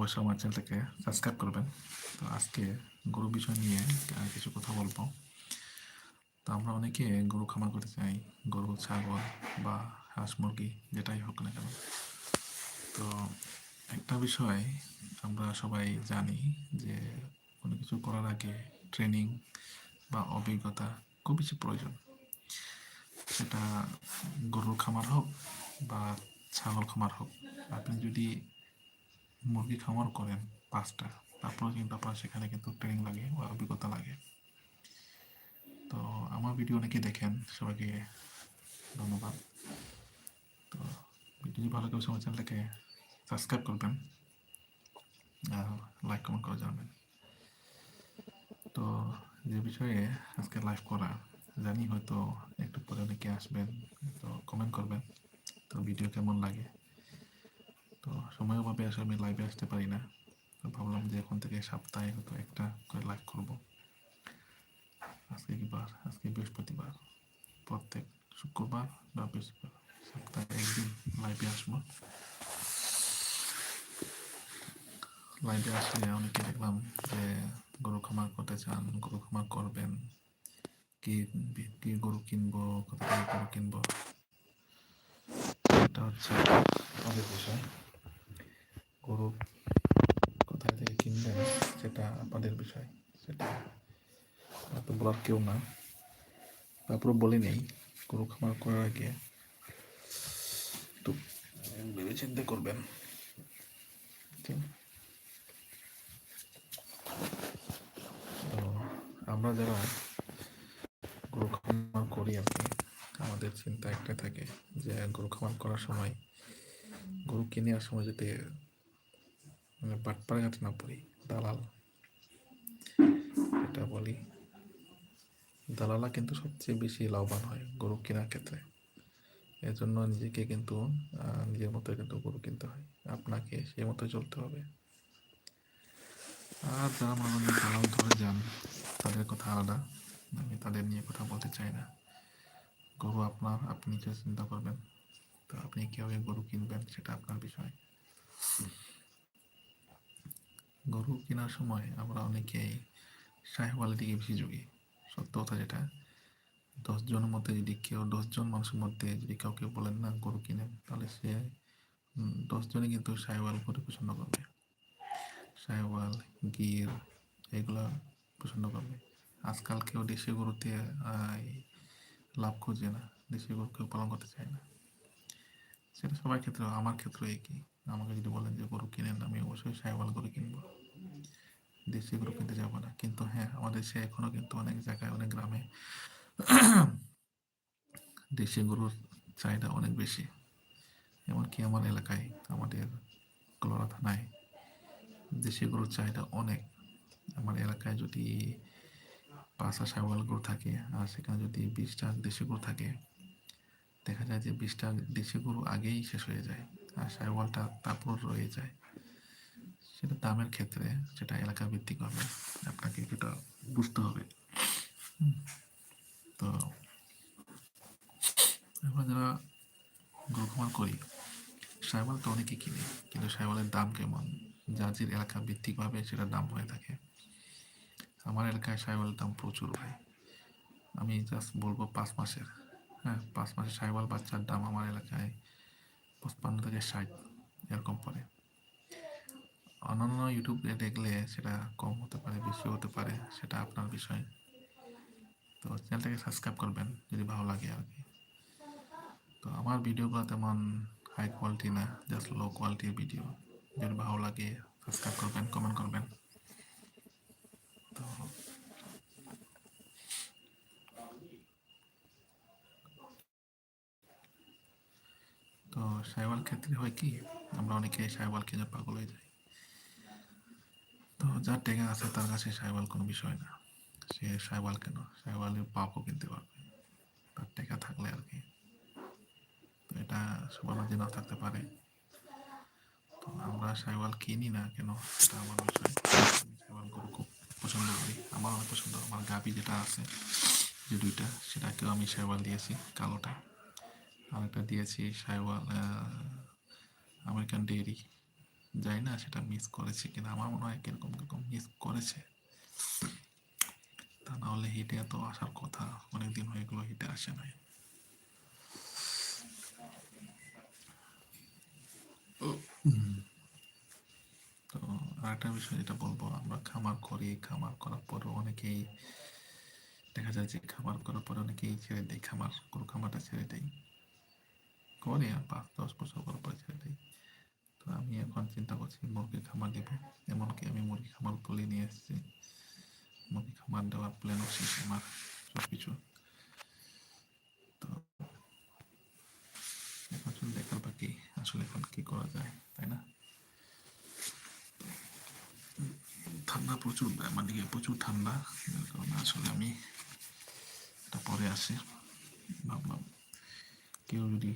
অবশ্যই আমার চ্যানেলটাকে সাবস্ক্রাইব করবেন। তো আজকে গরু বিষয় নিয়ে কিছু কথা বলব। তো আমরা অনেকে গরু খামার করতে চাই, গরু, ছাগল বা হাঁস মুরগি যেটাই হোক না কেন। তো একটা বিষয় আমরা সবাই জানি যে কোনো কিছু করার আগে ট্রেনিং বা অভিজ্ঞতা খুব বেশি প্রয়োজন। সেটা গরুর খামার হোক বা ছাগল খামার হোক। আপনি যদি মুরগি খামার করেন পাঁচটা। তারপরে কিন্তু আপনার সেখানে কিন্তু ট্রেনিং লাগে বা অভিজ্ঞতা লাগে। তো আমার ভিডিও অনেকে দেখেন, সবাইকে ধন্যবাদ। তো ভিডিও ভালো লাগে আমার চ্যানেলটাকে সাবস্ক্রাইব করবেন আর লাইক কমেন্ট করে জানাবেন। তো যে বিষয়ে আজকে লাইভ করা, জানি হয়তো একটু পরে অনেকে আসবেন, তো কমেন্ট করবেন। তো ভিডিও কেমন লাগে? তো সময় অভাবে আসলে আমি লাইভে আসতে পারি না। তো ভাবলাম যে এখন থেকে সপ্তাহে হয়তো একটা করে লাইভ করব। আজকে কি বার? আজকে বৃহস্পতিবার। প্রত্যেক শুক্রবার বা বৃহস্পতিবার সপ্তাহে একদিন লাইভে আসব। লাইভে আসলে অনেকে দেখলাম যে গরু খামার করতে চান, গরু খামার করবেন, কি কি গরু কিনবো, কত গরু কিনবো? এটা হচ্ছে আমাদের বিষয় গরু কোথায় থেকে কিনবেন সেটা বিষয়, সেটা তো বলার কেউ না। তারপরে বলে নেই, গরু খামার করার আগে একটু ভেবে চিন্তা করবেন। তো আমরা যারা গরু খামার করি আর কি, আমাদের চিন্তা একটা থাকে যে গরু খামার করার সময় গরু কিনে আসার সময় যাতে মানে পাটপাড়া ঘাটে না পড়ি, দালাল। এটা বলি দালালা কিন্তু সবচেয়ে বেশি লাভবান হয় গরু কেনার ক্ষেত্রে। এর জন্য নিজেকে কিন্তু নিজের মতো কিন্তু গরু কিনতে হয়। আপনাকে সেই মতো চলতে হবে। আর যারা মনে করেন দালাল ধরে যান, তাদের কথা আলাদা। আমি তাদের নিয়ে কথা বলতে চাই না। গরু আপনার, আপনি যে চিন্তা করবেন। তো আপনি কীভাবে গরু কিনবেন সেটা আপনার বিষয়। গরু কেনার সময় আমরা অনেকেই সাহেবালের দিকে বেশি ঝুঁকি সত্য কথা যেটা। দশজনের মধ্যে যদি কেউ, দশজন মানুষের মধ্যে যদি কাউকে বলেন না গরু কিনে, তাহলে সে দশজনে কিন্তু সাহেবাল গরু পছন্দ করবে। সাহেবাল গির, এগুলো পছন্দ করবে। আজকাল কেউ দেশি গরুতে লাভ খুঁজে না দেশি গরু কেউ পালন করতে চায় না। সেটা সবার ক্ষেত্রে আমার ক্ষেত্রে একই। আমাকে যদি বলেন যে গরু কিনেন, আমি অবশ্যই সাহেবাল গরু কিনবো। দেশি গরু কিনতে যাব না। কিন্তু হ্যাঁ আমাদের দেশে এখনও কিন্তু অনেক জায়গায়, অনেক গ্রামে দেশি গরুর চাহিদা অনেক বেশি। এমনকি আমার এলাকায় আমাদের কলোরা থানায় দেশি গরুর চাহিদা অনেক। আমার এলাকায় যদি পাঁচটা সাইওয়াল গরু থাকে আর সেখানে যদি বিশটা দেশি গরু থাকে, দেখা যায় যে বিশটা দেশি গরু আগেই শেষ হয়ে যায়। আর সাইওয়ালটা তারপর রয়ে যায়। সেটা দামের ক্ষেত্রে সেটা এলাকা ভিত্তিক হবে আপনাকে সেটা বুঝতে হবে। হুম। তো আমরা যারা গরু করি সাইওয়াল তো অনেকে কিনে কিন্তু সাইওয়ালের দাম কেমন? যার যে এলাকা ভিত্তিকভাবে সেটার দাম হয়ে থাকে। আমার এলাকায় সাইওয়ালের দাম প্রচুর ভাই। আমি জাস্ট বলব পাঁচ মাসের হ্যাঁ পাঁচ মাসের সাইওয়াল বাচ্চার দাম আমার এলাকায় পঁচপান্ন থেকে ষাট এরকম পড়ে। অন্যান্য ইউটিউবে দেখলে সেটা কম হতে পারে বেশি হতে পারে, সেটা আপনার বিষয়। তো চ্যানেলটাকে সাবস্ক্রাইব করবেন যদি ভালো লাগে আর কি। তো আমার ভিডিওগুলো তেমন হাই কোয়ালিটি না জাস্ট লো কোয়ালিটির ভিডিও যদি ভালো লাগে সাবস্ক্রাইব করবেন কমেন্ট করবেন। তো তো সাইওয়াল ক্ষেত্রে হয় কি, আমরা অনেকে সাইওয়াল কিনে পাগল হয়ে যাই। তো যার টেকা আছে তার কাছে সাইওয়াল কোনো বিষয় না। সে সাইওয়াল কেন সাইওয়ালের পাপও কিনতে পারবে। তার টেকা থাকলে আর কি। তো এটা সবার মাঝে না থাকতে পারে। তো আমরা সাইওয়াল কিনি না কেন? সেটা আমার বিষয়। সাইওয়াল গরু খুব পছন্দ করি। আমার অনেক পছন্দ। আমার গাবি যেটা আছে, যে দুইটা, সেটাকেও আমি সাইওয়াল দিয়েছি, কালোটা। আরেকটা দিয়েছি সাইওয়াল আমেরিকান ডেয়ারি। জানি না, সেটা মিস করেছে কিনা আমার মনে হয় কীরকম কীরকম মিস করেছে। তা না হলে হিটে এত আসার কথা, অনেকদিন হয়ে গেলো হিটে আসে নাই। তো আরেকটা বিষয় যেটা বলব, আমরা খামার করি, খামার করার পরও অনেকেই, দেখা যায় যে খামার করার পরে অনেকেই ছেড়ে দেয়, খামার গরু খামারটা ছেড়ে দেয়। করে আর পাঁচ, দশ বছর পর পর ছেড়ে দেয়। তো আমি এখন চিন্তা করছি মুরগির খামার দেবো। এমনকি আমি মুরগি খামার তুলে নিয়ে এসেছি। মুরগি খামার দেওয়ার প্ল্যানও শেষ আমার সব কিছু তো এখন শুধু দেখার বাকি আসলে এখন কি করা যায়, তাই না? ঠান্ডা প্রচুর, আমার দিকে প্রচুর ঠান্ডা। যার কারণে আসলে আমি এটা পরে আসি। ভাবলাম কেউ যদি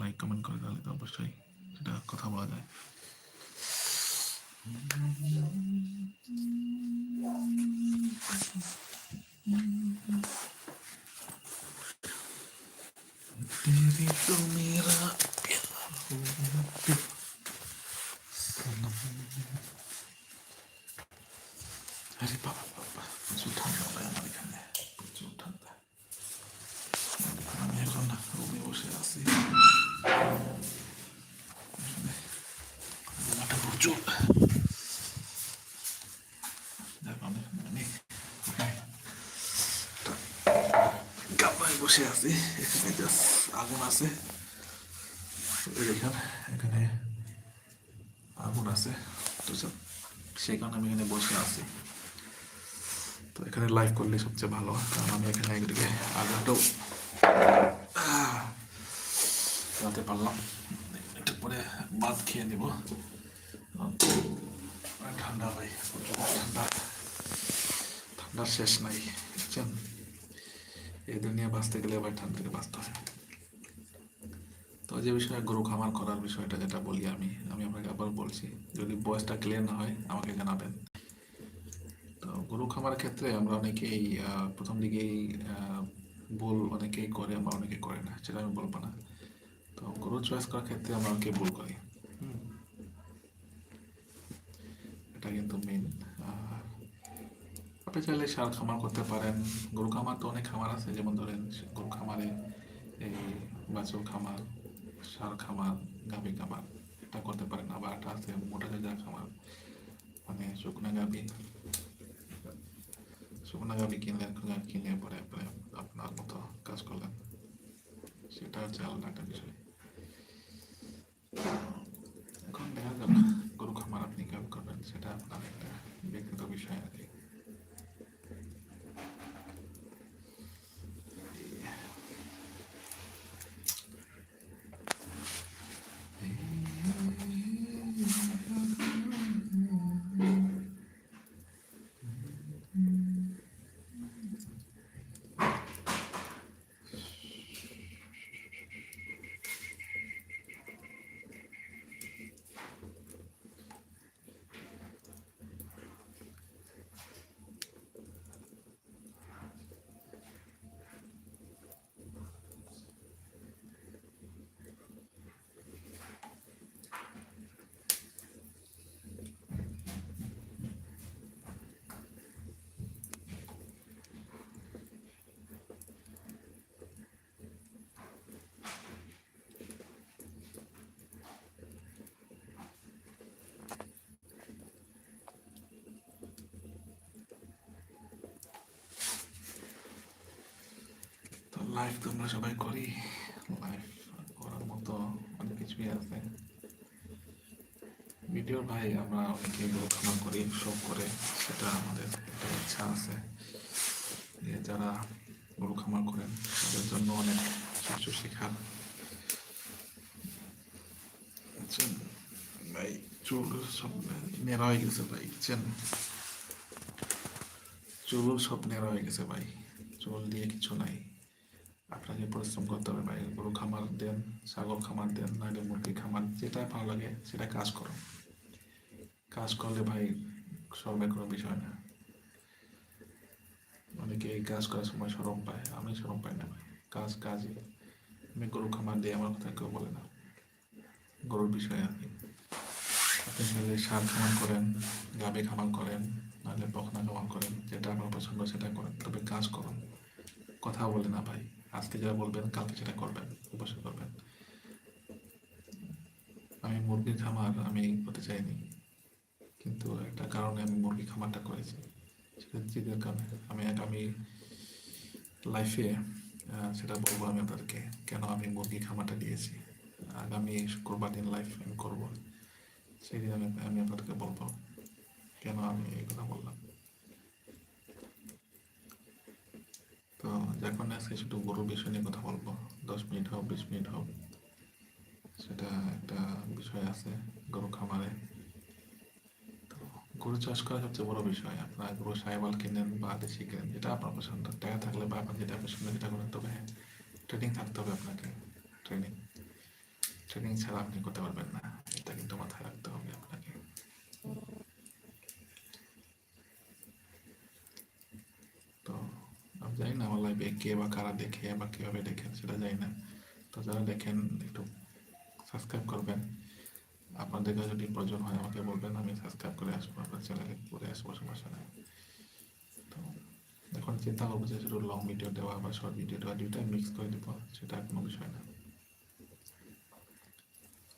লাইক কমেন্ট করে তাহলে তো অবশ্যই なんかたまらない。Baby, show me that. বসে আছি এখানে আগুন আছে। দেখেন এখানে আগুন আছে। তো সেই কারণে আমি এখানে বসে আছি। তো এখানে লাইভ করলে সবচেয়ে ভালো কারণ আমি এখানে একদিকে আগুনটাও আহ, পারলাম। একটু পরে ভাত খেয়ে নেব। ঠান্ডা ভাই ঠান্ডা। ঠান্ডার শেষ নাই বুঝছেন? এই দুনিয়া বাঁচতে গেলে আবার ঠান্ডা থেকে বাঁচতে হয় তো যে বিষয়ে গরু খামার করার বিষয়টা যেটা বলি আমি আমি আপনাকে আবার বলছি, যদি বয়সটা ক্লিয়ার না হয়, আমাকে জানাবেন। তো গরু খামার ক্ষেত্রে আমরা অনেকেই প্রথম দিকেই ভুল অনেকেই করে আমরা অনেকে করে না, সেটা আমি বলব না। তো গরু চয়েস করার ক্ষেত্রে আমরা অনেকে ভুল করি। এটা কিন্তু মেন আপনি চাইলে সার খামার করতে পারেন। গরু খামার তো অনেক খামার আছে, যেমন ধরেন গরু খামারে এই বাছুর খামার, সার খামার, গাভী খামার, এটা করতে পারেন। আবার একটা আছে মোটা জায়গার খামার মানে শুকনো গাভী। শুকনো গাভী কিনলেন কিনে পরে পরে আপনার মতো কাজ করলেন। সেটা হচ্ছে আলাদা একটা বিষয়। এখন দেখা যাবে গরু খামার আপনি কেমন করবেন, সেটা আপনার একটা ব্যক্তিগত বিষয় আর কি তো লাইভ তো আমরা সবাই করি। লাইভ করার মতো অনেক কিছুই আছে। ভিডিও ভাই, আমরা অনেকে খামার করি শখ করে। সেটা আমাদের একটা ইচ্ছা আছে যে যারা গরু খামার করেন, তাদের জন্য অনেক কিছু শেখার। বুঝছেন? ভাই, চুল সব নেড়া হয়ে গেছে ভাই চেন চুল সব নেড়া হয়ে গেছে ভাই। চুল দিয়ে কিছু নাই। আপনাকে পরিশ্রম করতে হবে, ভাই। গরু খামার দেন, ছাগল খামার দেন, নাহলে মুরগি খামার যেটা ভালো লাগে, সেটা কাজ করো। কাজ করলে ভাই শরমের কোনো বিষয় না। অনেকে এই কাজ করার সময় সরম পায়, আমি সরম পাই না, ভাই। কাজ কাজই আমি গরু খামার দিয়ে আমার কথা কেউ বলে না। গরুর বিষয়ে আর কি আপনি চাইলে সার খামার করেন, গাভী খামার করেন, নাহলে বখনা খামার করেন, যেটা আপনার পছন্দ সেটা করেন, তবে কাজ করুন। কথা বলে না, ভাই। আজকে যেটা বলবেন, কালকে সেটা করবেন অবশ্যই করবেন। আমি মুরগির খামার, আমি করতে চাইনি। কিন্তু একটা কারণে আমি মুরগি খামারটা করেছি। সেটা জিদের কারণে। আমি আগামী লাইফে সেটা বলব আমি আপনাদেরকে, কেন আমি মুরগি খামারটা দিয়েছি আগামী শুক্রবার দিন লাইফ আমি করব। সেই দিন আমি আমি আপনাদেরকে বলব, কেন আমি এই কথা বললাম। তো আজকে শুধু গরুর বিষয় নিয়ে কথা বলব। দশ মিনিট হোক, বিশ মিনিট হোক, সেটা একটা বিষয় আছে গরু খামারে। তো গরু চাষ করা সবচেয়ে বড় বিষয়। আপনার গরু সাইবাল কিনেন বা দেশি কিনেন, যেটা আপনার পছন্দ। টাকা থাকলে বা আপনার যেটা পছন্দ যেটা করেন, তবে ট্রেনিং থাকতে হবে আপনাকে। ট্রেনিং ট্রেনিং ছাড়া আপনি করতে পারবেন না। এটা কিন্তু মাথায় রাখতে হবে আপনাকে তো আমি জানি না আমার লাইফে কে বা কারা দেখে বা কীভাবে দেখেন সেটা জানি না। তো যারা দেখেন, একটু সাবস্ক্রাইব করবেন। আপনাদের কাছে যদি প্রয়োজন হয় আমাকে বলবেন, আমি সাবস্ক্রাইব করে আসব আপনার চ্যানেলে করে আসব সমস্যা নেই তো এখন চিন্তা করব যে শুধু লং ভিডিও দেওয়া বা শর্ট ভিডিও দেওয়া দুইটাই মিক্স করে দেবো, সেটা কোনো বিষয় না।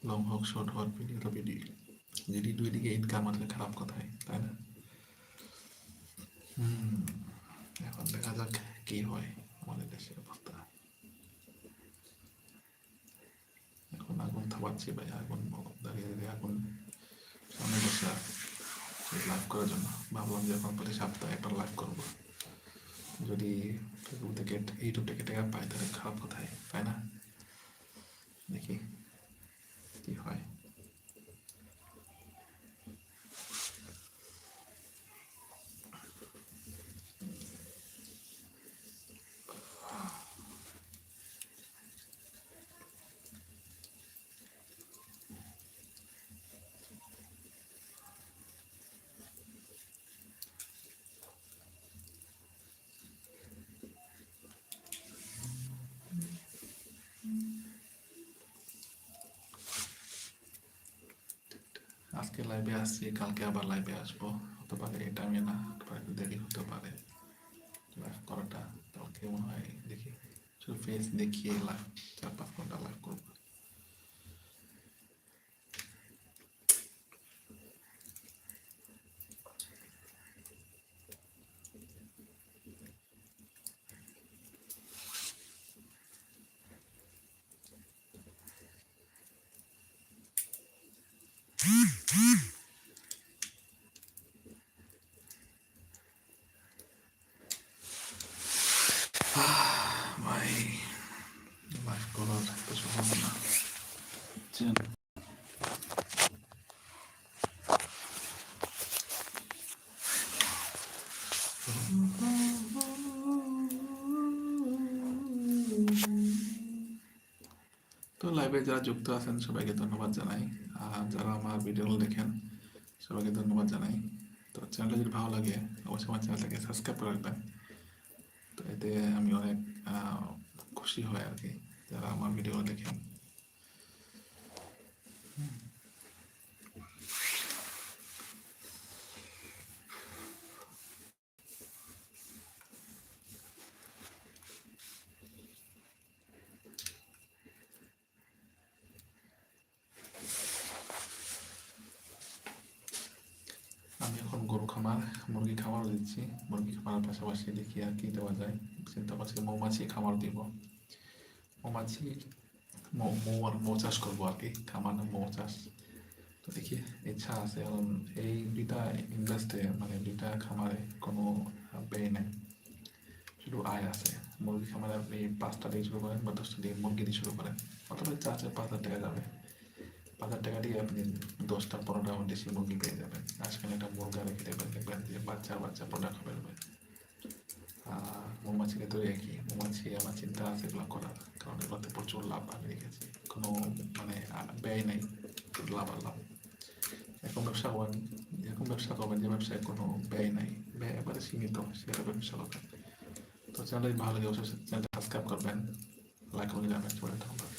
লং হোক শর্ট হোক ভিডিও তো ভিডিও যদি দুই দিকে ইনকাম আসলে খারাপ কথাই তাই না? হুম। কি হয় আমাদের দেশের অবস্থা। এখন আগুন থামাচ্ছি ভাই, আগুন দাঁড়িয়ে দাঁড়িয়ে আগুন সামনে বসে লাভ করার জন্য। ভাবলাম যে এখন প্রতি সপ্তাহে একটা লাভ করব। যদি ফেসবুক থেকে ইউটিউব থেকে টাকা পাই, তাহলে খারাপ কোথায় তাই না দেখি কি হয় আজকে লাইভে আসছি, কালকে আবার লাইভে আসব। হতে পারে এটা আমি না দেরি হতে পারে। লাইভ করাটা কালকে মনে হয় দেখি। শুধু ফেস দেখিয়ে লাইভ চার পাঁচ ঘণ্টা লাইভ করব ভাই করার এত সহজ না? তো লাইভে যারা যুক্ত আছেন, সবাইকে ধন্যবাদ জানাই আর যারা আমার ভিডিওগুলো দেখেন, সবাইকে ধন্যবাদ জানাই তো চ্যানেলটা যদি ভালো লাগে, অবশ্যই আমার চ্যানেলটাকে সাবস্ক্রাইব করে রাখবেন তো এতে আমি অনেক খুশি হই আর কি। যারা আমার ভিডিও দেখেন আমি এখন গরু খামার মুরগি খামারও দিচ্ছি মুরগি খামারের পাশাপাশি দেখি আর কি দেওয়া যায়? চিন্তা করছি মৌমাছি খামার দিব। মৌমাছি, মৌ আর মৌ চাষ করব আর কি, খামার না মৌ চাষ। তো দেখি, ইচ্ছা আছে, কারণ এই দুইটা ইন্ডাস্ট্রি মানে দুইটা খামারে কোনো ব্যয় নেই। শুধু আয় আছে। মুরগি খামারে আপনি পাঁচটা দিয়ে শুরু করেন বা দশটা দিয়ে মুরগি দিয়ে শুরু করেন। অথবা চার চার পাঁচ হাজার টাকা যাবে। পাঁচ হাজার টাকা দিয়ে আপনি দশটা, পনেরোটা দেশি মুরগি পেয়ে যাবেন। আজকাল একটা মুরগা রেখে দেবেন, দেখবেন যে বাচ্চা বাচ্চা প্রোডাক্ট বেরোবে আর তৈরি একই মৌমাছি আমার চিন্তা আছে এগুলো করার, কারণ এগুলোতে প্রচুর লাভ আমি দেখেছি। কোনো মানে ব্যয় নেই লাভ আর লাভ। এখন ব্যবসা করেন এরকম ব্যবসা করবেন যে ব্যবসায় কোনো ব্যয় নাই, ব্যয় একেবারে সীমিত, সেটা ব্যবসা করবেন তো চ্যানেল ভালো লাগে অবশ্যই চ্যানেলটা সাবস্ক্রাইব করবেন লাইক করে যাবেন চলে থাকবেন